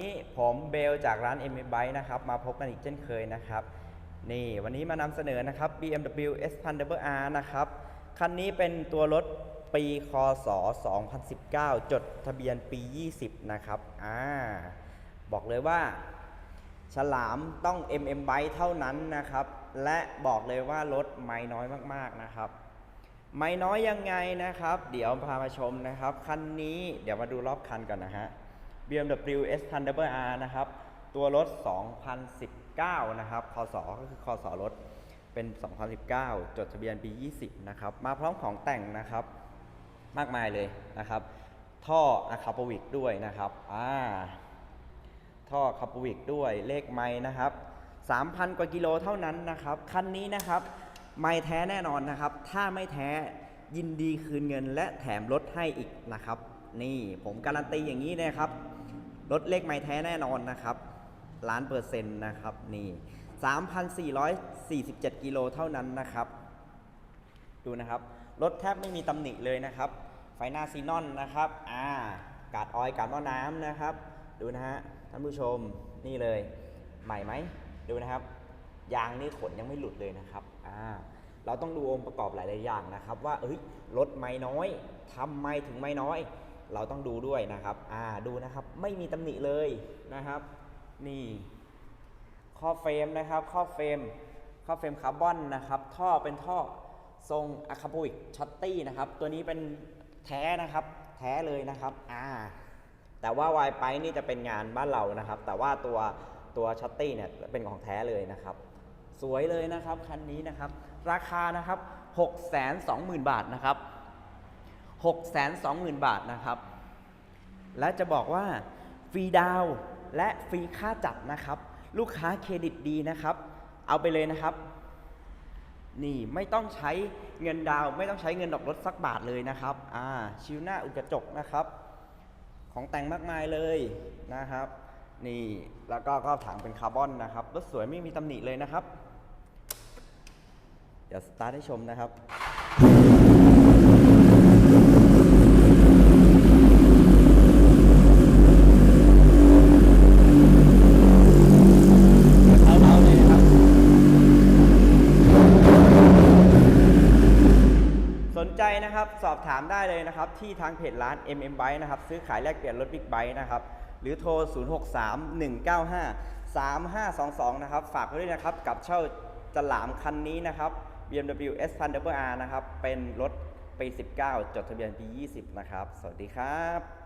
นี่ผมเบลจากร้าน m อ b i นะครับมาพบกันอีกเช่นเคยนะครับนี่วันนี้มานำเสนอนะครับ BMW S 1 0 0 R นะครับคันนี้เป็นตัวรถปีคศ 2019 จดทะเบียนปี 20 นะครับอ่าบอกเลยว่า ฉลามต้อง MM b i เท่านั้นนะครับ และบอกเลยว่ารถไม่น้อยมากๆนะครับ ไม่น้อยยังไงนะครับ เดี๋ยวพามาชมนะครับ คันนี้เดี๋ยวมาดูรอบคันก่อนนะฮะ BMW S Thunderbird R นะครับ ตัวรถ 2019 นะครับคศก็คือคศรถ เป็น 2019 จดทะเบียนปี 20 นะครับ มาพร้อมของแต่งนะครับ มากมายเลยนะครับ ท่ออะคาปวิกด้วยนะครับ อ่า ท่อคาปวิกด้วย เลขไม้นะครับ 3,000 กว่ากิโลเท่านั้นนะครับ คันนี้นะครับ ไม่แท้แน่นอนนะครับ ถ้าไม่แท้ยินดีคืนเงินและแถมรถให้อีกนะครับ นี่ผมการันตีอย่างนี้นะครับ รถเลขไม้แท้แน่นอนนะครับล้านเปอร์เซ็นต์นะครับนี่ 3,447 กิโลเท่านั้นนะครับ ดูนะครับ รถแทบไม่มีตำหนิเลยนะครับ ไฟหน้าซีนอนนะครับอ่ากาดออยกาดหม้อน้ำนะครับ ดูนะฮะท่านผู้ชมนี่เลย ใหม่ไหมดูนะครับ ยางนี่ขนยังไม่หลุดเลยนะครับอ่าเราต้องดูองค์ประกอบหลาย ๆ อย่างนะครับ ว่าเอ้ยรถไม่น้อยทำไมถึงไม่น้อย เราต้องดูด้วยนะครับ อ่า ดูนะครับ ไม่มีตำหนิเลยนะครับ นี่ข้อเฟรมนะครับข้อเฟรมข้อเฟรมคาร์บอนนะครับ ท่อเป็นท่อทรงอะคาบูอิกช็อตตี้นะครับ ตัวนี้เป็นแท้นะครับ แท้เลยนะครับ อ่า แต่ว่าวายไปนี่จะเป็นงานบ้านเรานะครับ แต่ว่าตัวตัวช็อตตี้เนี่ยเป็นของแท้เลยนะครับ สวยเลยนะครับคันนี้นะครับ ราคานะครับ 620,000 บาทนะครับ 620,000 บาทนะครับ และจะบอกว่าฟรีดาวและฟรีค่าจัดนะครับ ลูกค้าเครดิตดีนะครับ เอาไปเลยนะครับ นี่ไม่ต้องใช้เงินดาวไม่ต้องใช้เงินดอกรถสักบาทเลยนะครับอ่าชิวหน้าอุดกระจกนะครับ ของแต่งมากมายเลยนะครับ นี่แล้วก็ก็ถังเป็นคาร์บอนนะครับรถสวยไม่มีตำหนิเลยนะครับ เดี๋ยวสตาร์ทให้ชมนะครับ เอาๆเลยนะครับ สน ใจนะครับสอบถามได้เลยนะครับ ที่ทางเพจร้าน MM Bike นะครับ ซื้อขายแลกเปลี่ยนรถบิ๊กไบค์นะครับ หรือโทร 063195 3522 นะครับ ฝากไว้ด้วยนะครับ กับเช่าจะหลามคันนี้นะครับ BMW S1000 R นะครับ เป็นรถปี 19 จดทะเบียนปี 20 นะครับ สวัสดีครับ